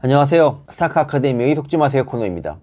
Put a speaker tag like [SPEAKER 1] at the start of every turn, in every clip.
[SPEAKER 1] 안녕하세요. 스타크 아카데미의 속지 마세요 코너입니다.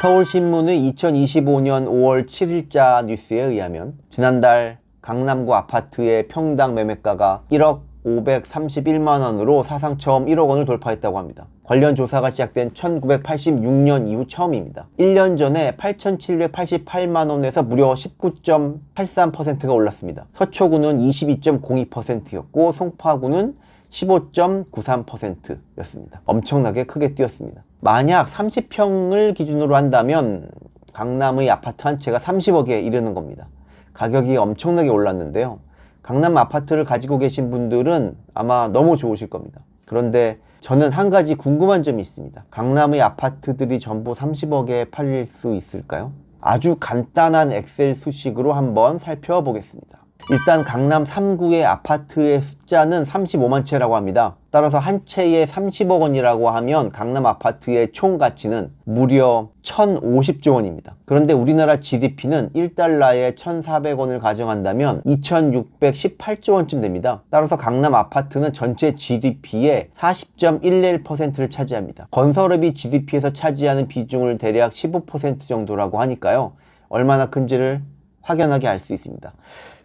[SPEAKER 1] 서울신문의 2025년 5월 7일자 뉴스에 의하면 지난달 강남구 아파트의 평당 매매가가 1억 531만 원으로 사상 처음 1억 원을 돌파했다고 합니다. 관련 조사가 시작된 1986년 이후 처음입니다. 1년 전에 8,788만 원에서 무려 19.83%가 올랐습니다. 서초구는 22.02%였고 송파구는 15.93%였습니다. 엄청나게 크게 뛰었습니다. 만약 30평을 기준으로 한다면 강남의 아파트 한 채가 30억에 이르는 겁니다. 가격이 엄청나게 올랐는데요. 강남 아파트를 가지고 계신 분들은 아마 너무 좋으실 겁니다. 그런데 저는 한 가지 궁금한 점이 있습니다. 강남의 아파트들이 전부 30억에 팔릴 수 있을까요? 아주 간단한 엑셀 수식으로 한번 살펴보겠습니다. 일단 강남 3구의 아파트의 숫자는 35만 채라고 합니다. 따라서 한 채에 30억 원이라고 하면 강남 아파트의 총 가치는 무려 1,050조 원입니다. 그런데 우리나라 GDP는 1달러에 1,400원을 가정한다면 2,618조 원쯤 됩니다. 따라서 강남 아파트는 전체 GDP의 40.11%를 차지합니다. 건설업이 GDP에서 차지하는 비중을 대략 15% 정도라고 하니까요. 얼마나 큰지를 확연하게 알 수 있습니다.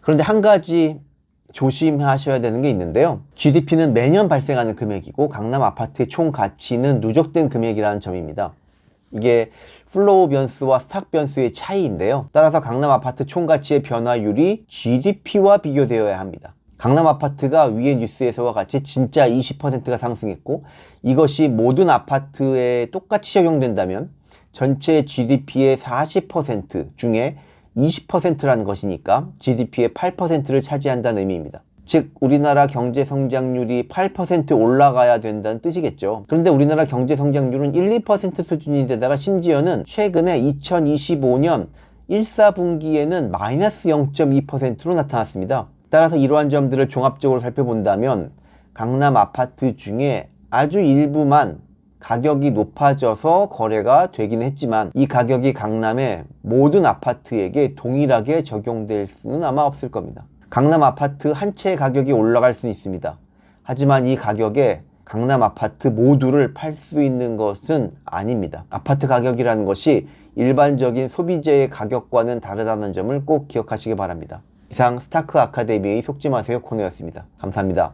[SPEAKER 1] 그런데 한 가지 조심하셔야 되는 게 있는데요. GDP는 매년 발생하는 금액이고 강남 아파트의 총 가치는 누적된 금액이라는 점입니다. 이게 플로우 변수와 스탁 변수의 차이인데요. 따라서 강남 아파트 총 가치의 변화율이 GDP와 비교되어야 합니다. 강남 아파트가 위의 뉴스에서와 같이 진짜 20%가 상승했고 이것이 모든 아파트에 똑같이 적용된다면 전체 GDP의 40% 중에 20%라는 것이니까 GDP의 8%를 차지한다는 의미입니다. 즉 우리나라 경제 성장률이 8% 올라가야 된다는 뜻이겠죠. 그런데 우리나라 경제 성장률은 1, 2% 수준인데다가 심지어는 최근에 2025년 1, 4분기에는 마이너스 0.2%로 나타났습니다. 따라서 이러한 점들을 종합적으로 살펴본다면 강남 아파트 중에 아주 일부만 가격이 높아져서 거래가 되긴 했지만 이 가격이 강남의 모든 아파트에게 동일하게 적용될 수는 아마 없을 겁니다. 강남 아파트 한채 가격이 올라갈 수는 있습니다. 하지만 이 가격에 강남 아파트 모두를 팔 수 있는 것은 아닙니다. 아파트 가격이라는 것이 일반적인 소비재의 가격과는 다르다는 점을 꼭 기억하시기 바랍니다. 이상 스타크 아카데미의 속지 마세요 코너였습니다. 감사합니다.